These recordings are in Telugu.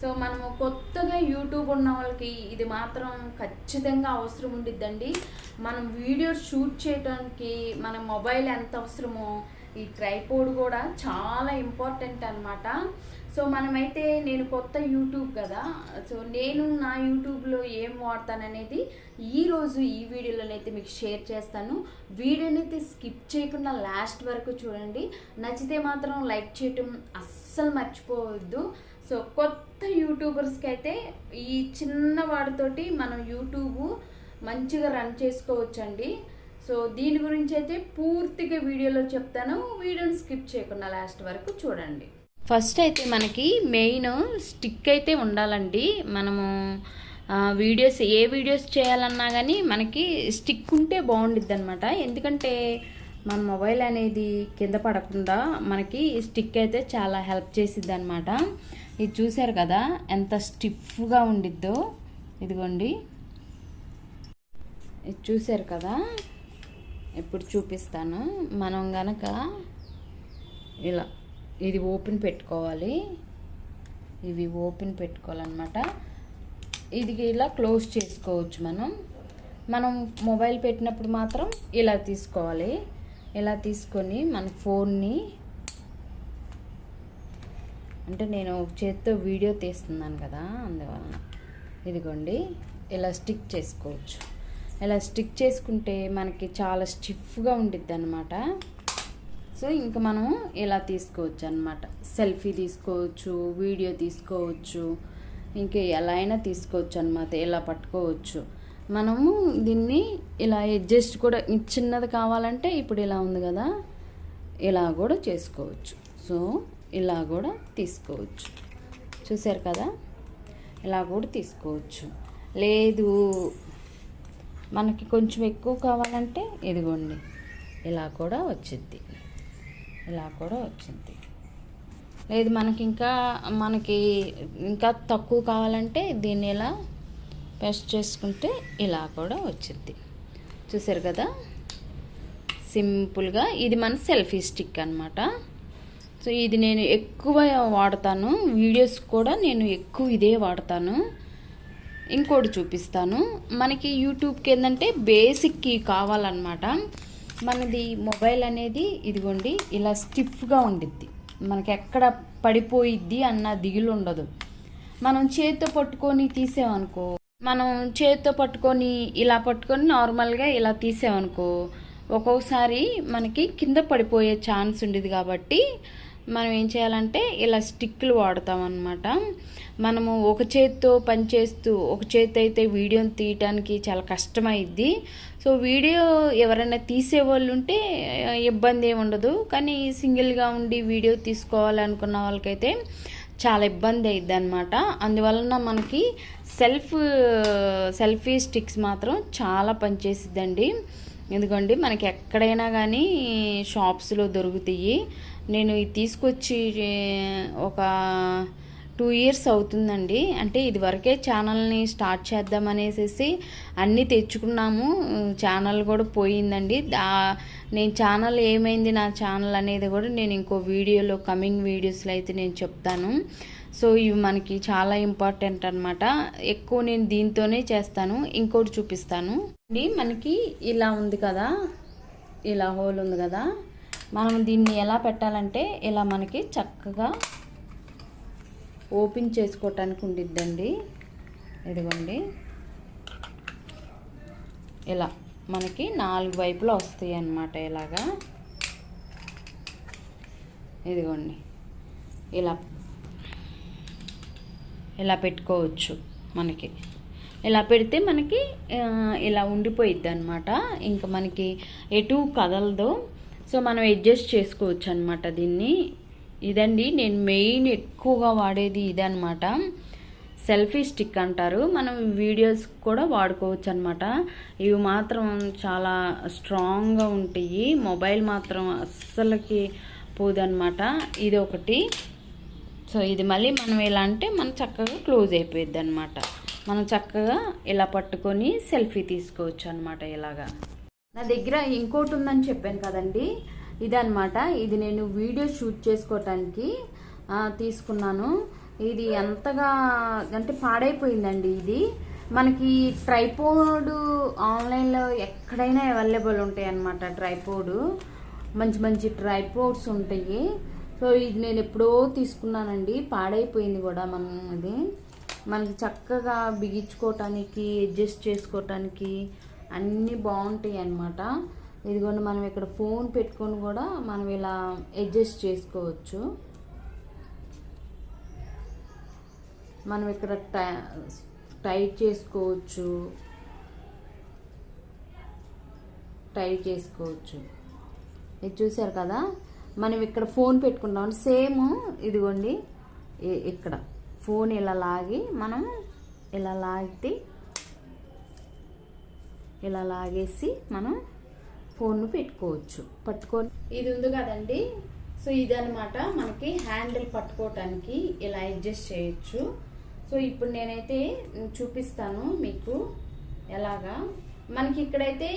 సో మనము కొత్తగా యూట్యూబ్ ఉన్న వాళ్ళకి ఇది మాత్రం ఖచ్చితంగా అవసరం ఉండిద్దండి. మనం వీడియో షూట్ చేయడానికి మన మొబైల్ ఎంత అవసరమో ఈ ట్రైపోడ్ కూడా చాలా ఇంపార్టెంట్ అన్నమాట. సో మనమైతే నేను కొత్త యూట్యూబ్ కదా సో నేను నా యూట్యూబ్లో ఏం వాడతాననేది ఈరోజు ఈ వీడియోలోనైతే మీకు షేర్ చేస్తాను. వీడియోనైతే స్కిప్ చేయకుండా లాస్ట్ వరకు చూడండి. నచ్చితే మాత్రం లైక్ చేయటం అస్సలు మర్చిపోవద్దు. సో కొత్త యూట్యూబర్స్కి అయితే ఈ చిన్న వాటితోటి మనం యూట్యూబ్ మంచిగా రన్ చేసుకోవచ్చండి. సో దీని గురించి అయితే పూర్తిగా వీడియోలో చెప్తాను. వీడియోని స్కిప్ చేయకుండా లాస్ట్ వరకు చూడండి. ఫస్ట్ అయితే మనకి మెయిన్ స్టిక్ అయితే ఉండాలండి. మనము వీడియోస్ ఏ వీడియోస్ చేయాలన్నా కానీ మనకి స్టిక్ ఉంటే బాగుండిద్ది అనమాట ఎందుకంటే మన మొబైల్ అనేది కింద పడకుండా మనకి స్టిక్ అయితే చాలా హెల్ప్ చేసిద్ది అనమాట ఇది చూసారు కదా? ఎంత స్టిఫ్గా ఉండిద్దో? ఇదిగోండి. ఇది చూసారు కదా? ఇప్పుడు చూపిస్తాను. మనం గనక ఇలా ఇది ఓపెన్ పెట్టుకోవాలి. ఇవి ఓపెన్ పెట్టుకోవాలన్నమాట. ఇది ఇలా క్లోజ్ చేసుకోవచ్చు మనం. మనం మొబైల్ పెట్టినప్పుడు మాత్రం ఇలా తీసుకోవాలి. ఇలా తీసుకొని మన ఫోన్ని అంటే నేను చేత్తో వీడియో తీస్తున్నాను కదా అందువలన. ఇదిగోండి ఇలా స్టిక్ చేసుకోవచ్చు. ఇలా స్టిక్ చేసుకుంటే మనకి చాలా స్టిఫ్గా ఉండిద్ది అనమాట సో ఇంకా మనం ఇలా తీసుకోవచ్చు అనమాట సెల్ఫీ తీసుకోవచ్చు వీడియో తీసుకోవచ్చు ఇంకా ఎలా అయినా తీసుకోవచ్చు అనమాట ఇలా పట్టుకోవచ్చు. మనము దీన్ని ఇలా అడ్జస్ట్ కూడా చిన్నది కావాలంటే ఇప్పుడు ఇలా ఉంది కదా ఇలా కూడా చేసుకోవచ్చు. సో ఇలా కూడా తీసుకోవచ్చు. చూసారు కదా? ఇలా కూడా తీసుకోవచ్చు. లేదు. మనకి కొంచెం ఎక్కువ కావాలంటే ఇదిగోండి. ఇలా కూడా వచ్చింది. ఇలా కూడా వచ్చింది. లేదు మనకి ఇంకా మనకి ఇంకా తక్కువ కావాలంటే దీన్ని ఇలా పేస్ట్ చేసుకుంటే ఇలా కూడా వచ్చింది. చూసారు కదా? సింపుల్గా ఇది మన సెల్ఫీ స్టిక్ అనమాట సో ఇది నేను ఎక్కువ వాడతాను. వీడియోస్ కూడా నేను ఎక్కువ ఇదే వాడతాను. ఇంకోటి చూపిస్తాను. మనకి యూట్యూబ్కి ఏంటంటే బేసిక్కి కావాలన్నమాట. మనది మొబైల్ అనేది ఇదిగోండి ఇలా స్టిఫ్గా ఉండిద్ది. మనకి ఎక్కడ పడిపోయిద్ది అన్న దిగులు ఉండదు. మనం చేతితో పట్టుకొని తీసామనుకో మనం చేతితో పట్టుకొని ఇలా పట్టుకొని నార్మల్గా ఇలా తీసామనుకో ఒక్కొక్కసారి మనకి కింద పడిపోయే ఛాన్స్ ఉండేది కాబట్టి మనం ఏం చేయాలంటే ఇలా స్టిక్లు వాడతాం అనమాట మనము ఒక చేతితో పని చేస్తూ ఒక చేతి అయితే వీడియోని తీయటానికి చాలా కష్టమైద్ది. సో వీడియో ఎవరైనా తీసేవాళ్ళు ఉంటే ఇబ్బంది ఏమి ఉండదు. కానీ సింగిల్గా ఉండి వీడియో తీసుకోవాలనుకున్న వాళ్ళకైతే చాలా ఇబ్బంది అయింది అనమాట అందువలన మనకి సెల్ఫ్ సెల్ఫీ స్టిక్స్ మాత్రం చాలా పనిచేసిద్దండి. ఎందుకండి? మనకి ఎక్కడైనా కానీ షాప్స్లో దొరుకుతాయి. నేను ఇది తీసుకొచ్చి ఒక టూ ఇయర్స్ అవుతుందండి. అంటే ఇది వరకే ఛానల్ని స్టార్ట్ చేద్దామనేసి అన్నీ తెచ్చుకున్నాము. ఛానల్ కూడా పోయిందండి. దా నేను ఛానల్ ఏమైంది నా ఛానల్ అనేది కూడా నేను ఇంకో వీడియోలో కమింగ్ వీడియోస్లో అయితే నేను చెప్తాను. సో ఇవి మనకి చాలా ఇంపార్టెంట్ అనమాట ఎక్కువ నేను దీంతోనే చేస్తాను. ఇంకోటి చూపిస్తాను. అండి మనకి ఇలా ఉంది కదా. ఇలా హోల్ ఉంది కదా. మనం దీన్ని ఎలా పెట్టాలంటే ఇలా మనకి చక్కగా ఓపెన్ చేసుకోవటానికి ఉండిద్దండి. ఇదిగోండి. ఇలా మనకి నాలుగు వైపులా వస్తాయి అన్నమాట ఇలాగా. ఇదిగోండి. ఇలా ఇలా పెట్టుకోవచ్చు మనకి. ఇలా పెడితే మనకి ఇలా ఉండిపోయిద్ది అనమాట ఇంకా మనకి ఎటు కదలదు. సో మనం అడ్జస్ట్ చేసుకోవచ్చు అనమాట దీన్ని. ఇదండి నేను మెయిన్ ఎక్కువగా వాడేది ఇదనమాట సెల్ఫీ స్టిక్ అంటారు. మనం వీడియోస్ కూడా వాడుకోవచ్చు అనమాట ఇవి మాత్రం చాలా స్ట్రాంగ్గా ఉంటాయి. మొబైల్ మాత్రం అస్సలకి పోదనమాట ఇది ఒకటి సో ఇది మళ్ళీ మనం ఎలా అంటే మనం చక్కగా క్లోజ్ అయిపోయిద్ది అనమాట మనం చక్కగా ఇలా పట్టుకొని సెల్ఫీ తీసుకోవచ్చు అనమాట ఇలాగా. నా దగ్గర ఇంకోటి ఉందని చెప్పాను కదండి. ఇదనమాట ఇది నేను వీడియో షూట్ చేసుకోవటానికి తీసుకున్నాను. ఇది ఎంతగా అంటే పాడైపోయిందండి ఇది. మనకి ట్రైపోడ్ ఆన్లైన్లో ఎక్కడైనా అవైలబుల్ ఉంటాయి అన్నమాట ట్రైపోడ్. మంచి మంచి ట్రైపోడ్స్ ఉంటాయి. సో ఇది నేను ఎప్పుడో తీసుకున్నానండి. పాడైపోయింది కూడా మనం అది మనకి చక్కగా బిగించుకోవటానికి అడ్జస్ట్ చేసుకోవటానికి అన్నీ బాగుంటాయి అన్నమాట. ఇదిగోండి మనం ఇక్కడ ఫోన్ పెట్టుకొని కూడా మనం ఇలా అడ్జస్ట్ చేసుకోవచ్చు. మనం ఇక్కడ టై- టైట్ చేసుకోవచ్చు. టైట్ చేసుకోవచ్చు. ఇది చూసారు కదా? మనం ఇక్కడ ఫోన్ పెట్టుకుంటాం సేమ్ ఇదిగోండి ఇక్కడ. ఫోన్ ఇలా లాగి మనం ఇలా లాగితే ఇలా లాగేసి మనం ఫోన్ను పెట్టుకోవచ్చు. పట్టుకొని ఇది ఉంది కదండి. సో ఇదనమాట మనకి హ్యాండిల్ పట్టుకోవటానికి ఇలా అడ్జస్ట్ చేయొచ్చు. సో ఇప్పుడు నేనైతే చూపిస్తాను మీకు ఎలాగా. మనకి ఇక్కడైతే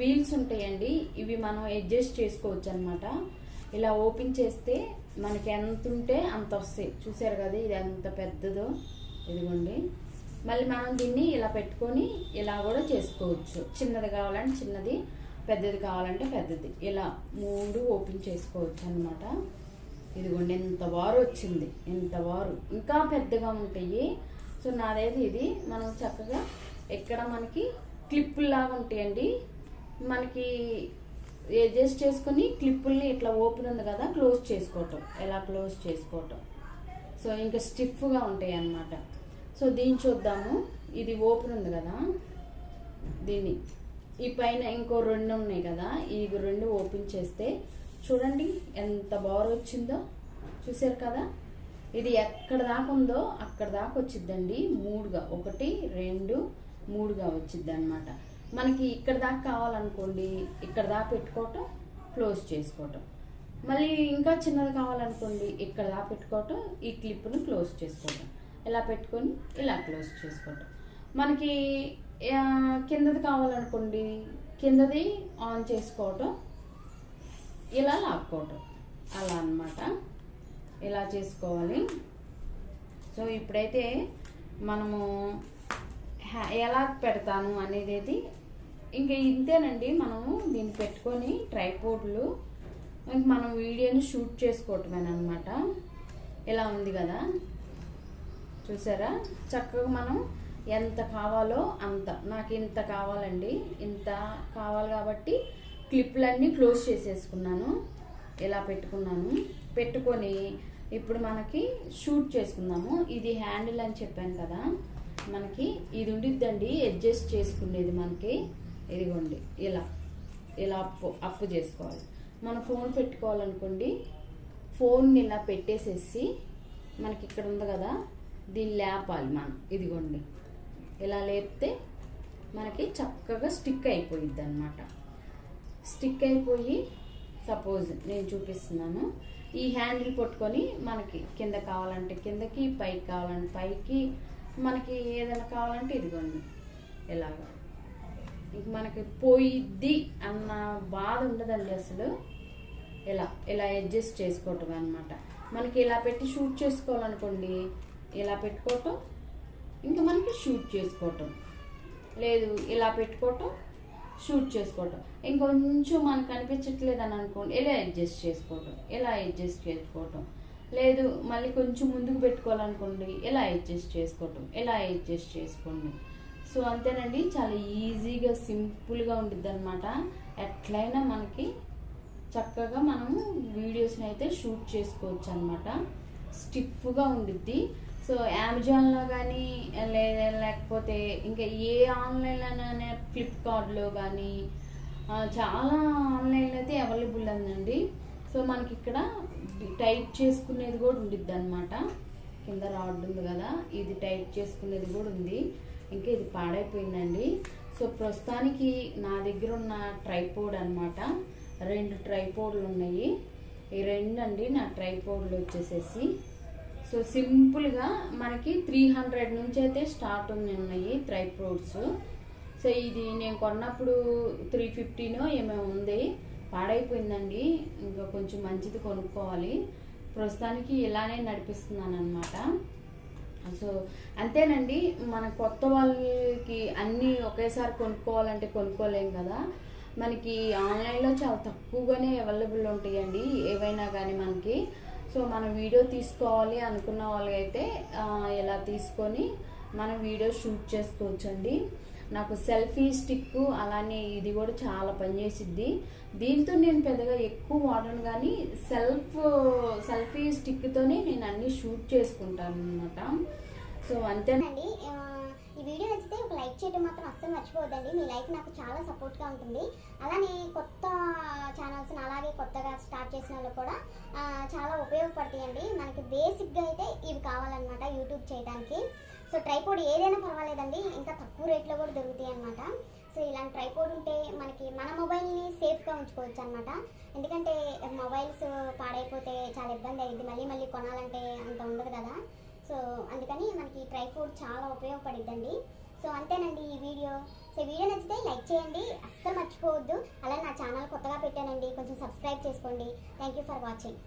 వీల్స్ ఉంటాయండి. ఇవి మనం అడ్జస్ట్ చేసుకోవచ్చు అనమాట ఇలా ఓపెన్ చేస్తే మనకి ఎంత ఉంటే అంత వస్తాయి. చూసారు కదా ఇది ఎంత పెద్దదో? ఇదిగోండి. మళ్ళీ మనం దీన్ని ఇలా పెట్టుకొని ఇలా కూడా చేసుకోవచ్చు. చిన్నది కావాలంటే చిన్నది పెద్దది కావాలంటే పెద్దది. ఇలా మూడు ఓపెన్ చేసుకోవచ్చు అనమాట ఇదిగోండి ఎంత వారు వచ్చింది. ఎంత వారు ఇంకా పెద్దగా ఉంటాయి. సో నాదైతే ఇది. మనం చక్కగా ఎక్కడ మనకి క్లిప్పుల్లాగా ఉంటాయండి. మనకి అడ్జస్ట్ చేసుకుని క్లిప్పుల్ని ఇట్లా ఓపెన్ ఉంది కదా క్లోజ్ చేసుకోవటం. ఎలా క్లోజ్ చేసుకోవటం. సో ఇంకా స్టిఫ్గా ఉంటాయి అన్నమాట సో దీన్ని చూద్దాము. ఇది ఓపెన్ ఉంది కదా. దీన్ని. ఈ పైన ఇంకో రెండు ఉన్నాయి కదా. ఈ రెండు ఓపెన్ చేస్తే చూడండి ఎంత బాగా వచ్చిందో. చూసారు కదా? ఇది ఎక్కడ దాకా ఉందో అక్కడ దాకా వచ్చిద్దండి. మూడుగా. ఒకటి రెండు మూడుగా వచ్చిద్ది అనమాట మనకి ఇక్కడ దాకా కావాలనుకోండి ఇక్కడ దాకా పెట్టుకోవటం క్లోజ్ చేసుకోవటం. మళ్ళీ ఇంకా చిన్నది కావాలనుకోండి ఇక్కడ దాకా పెట్టుకోవటం ఈ క్లిప్ను క్లోజ్ చేసుకోవటం. ఇలా పెట్టుకొని ఇలా క్లోజ్ చేసుకోవటం మనకి కిందది కావాలనుకోండి కిందది ఆన్ చేసుకోవటం ఇలా లాక్కోవటం. అలా అనమాట ఇలా చేసుకోవాలి. సో ఇప్పుడైతే మనము హ్యా- ఎలా పెడతాను అనేది అయితే ఇంకా ఇంతేనండి. మనము దీన్ని పెట్టుకొని ట్రైపోర్డ్లు ఇంక మనం వీడియోని షూట్ చేసుకోవటమేనమాట ఇలా ఉంది కదా. చూసారా? చక్కగా మనం ఎంత కావాలో అంత. నాకు ఇంత కావాలండి ఇంత కావాలి కాబట్టి క్లిప్లన్నీ క్లోజ్ చేసేసుకున్నాను. ఇలా పెట్టుకున్నాను. పెట్టుకొని ఇప్పుడు మనకి షూట్ చేసుకుందాము. ఇది హ్యాండిల్ అని చెప్పాను కదా. మనకి ఇది ఉండిద్దండి అడ్జస్ట్ చేసుకునేది మనకి. ఇదిగోండి ఇలా ఇలా అప్పు అప్పు చేసుకోవాలి. మన ఫోన్ పెట్టుకోవాలనుకోండి ఫోన్ని ఇలా పెట్టేసేసి మనకి ఇక్కడ ఉంది కదా దీన్ని లేపాలి మనం. ఇదిగోండి. ఇలా లేపితే మనకి చక్కగా స్టిక్ అయిపోయిద్ది అనమాట స్టిక్ అయిపోయి సపోజ్ నేను చూపిస్తున్నాను. ఈ హ్యాండిల్ పట్టుకొని మనకి కింద కావాలంటే కిందకి పైకి కావాలంటే పైకి మనకి ఏదైనా కావాలంటే ఇదిగోండి. ఇలాగా. ఇంక మనకి పోయిద్ది అన్న బాధ ఉండదండి అసలు. ఇలా ఇలా అడ్జస్ట్ చేసుకోవటం అనమాట మనకి ఇలా పెట్టి షూట్ చేసుకోవాలనుకోండి ఇలా పెట్టుకోవటం ఇంకా మనకి షూట్ చేసుకోవటం. లేదు ఇలా పెట్టుకోవటం షూట్ చేసుకోవటం. ఇంకొంచెం మనకు అనిపించట్లేదు అని అనుకోండి ఇలా అడ్జస్ట్ చేసుకోవటం ఇలా అడ్జస్ట్ చేసుకోవటం. లేదు మళ్ళీ కొంచెం ముందుకు పెట్టుకోవాలనుకోండి ఇలా అడ్జస్ట్ చేసుకోవటం ఇలా అడ్జస్ట్ చేసుకోండి. సో అంతేనండి చాలా ఈజీగా సింపుల్గా ఉండిద్ది అనమాట ఎట్లయినా మనకి చక్కగా మనము వీడియోస్ని అయితే షూట్ చేసుకోవచ్చు అనమాట స్టిఫ్గా ఉండిద్ది. సో అమెజాన్లో కానీ లేదా లేకపోతే ఇంకా ఏ ఆన్లైన్లోనే ఫ్లిప్కార్ట్లో కానీ చాలా ఆన్లైన్లో అయితే అవైలబుల్ ఉందండి. సో మనకి ఇక్కడ టైప్ చేసుకునేది కూడా ఉండిద్ది అనమాట కింద రాడ్ ఉంది కదా ఇది టైప్ చేసుకునేది కూడా ఉంది. ఇంకా ఇది పాడైపోయిందండి. సో ప్రస్తుతానికి నా దగ్గర ఉన్న ట్రైపోడ్ అనమాట రెండు ట్రైపోడ్లు ఉన్నాయి. ఈ రెండు అండి నా ట్రైపోడ్లు వచ్చేసేసి. సో సింపుల్గా మనకి త్రీ హండ్రెడ్ నుంచి అయితే స్టార్ట్ ఉన్నాయి ట్రైపోడ్స్ సో ఇది నేను కొన్నప్పుడు త్రీ ఫిఫ్టీనో ఏమో ఉంది. పాడైపోయిందండి. ఇంకా కొంచెం మంచిది కొనుక్కోవాలి. ప్రస్తుతానికి ఇలానే నడిపిస్తున్నాను అనమాట సో అంతేనండి మన కొత్త వాళ్ళకి అన్నీ ఒకేసారి కొనుక్కోవాలంటే కొనుక్కోలేం కదా. మనకి ఆన్లైన్లో చాలా తక్కువగానే అవైలబుల్ ఉంటాయండి. ఏవైనా కానీ మనకి సో మన వీడియో తీసుకోవాలి అనుకున్న వాళ్ళైతే ఇలా తీసుకొని మన వీడియో షూట్ చేసుకోవచ్చండి. నాకు సెల్ఫీ స్టిక్ అలానే ఇది కూడా చాలా పనిచేసిద్ది. దీంతో నేను పెద్దగా ఎక్కువ వాడను కానీ సెల్ఫ్ సెల్ఫీ స్టిక్తోనే నేను అన్ని షూట్ చేసుకుంటాను అనమాట సో అంతేనండి ఈ వీడియో నచ్చితే ఒక లైక్ చేయడం మాత్రం అస్సలు మర్చిపోవద్దండి. మీ లైక్ నాకు చాలా సపోర్ట్గా ఉంటుంది. అలానే కొత్త ఛానల్స్ అలాగే కొత్తగా స్టార్ట్ చేసిన వాళ్ళు కూడా చాలా ఉపయోగపడతాయండి. మనకి బేసిక్గా అయితే ఇవి కావాలన్నమాట యూట్యూబ్ చేయడానికి. సో ట్రైపోడ్ ఏదైనా పర్వాలేదండి. ఇంకా తక్కువ రేట్లో కూడా దొరుకుతాయి అనమాట సో ఇలాంటి ట్రైపోడ్ ఉంటే మనకి మన మొబైల్ని సేఫ్గా ఉంచుకోవచ్చు అనమాట ఎందుకంటే మొబైల్స్ పాడైపోతే చాలా ఇబ్బంది అయ్యింది మళ్ళీ మళ్ళీ కొనాలంటే అంత ఉండదు కదా. సో అందుకని మనకి ట్రై ఫ్రూట్ చాలా ఉపయోగపడిద్దండి. సో అంతేనండి ఈ వీడియో. సో వీడియో నచ్చితే లైక్ చేయండి. అస్సలు మర్చిపోవద్దు. అలాగే నా ఛానల్ కొత్తగా పెట్టానండి. కొంచెం సబ్స్క్రైబ్ చేసుకోండి. Thank you for watching.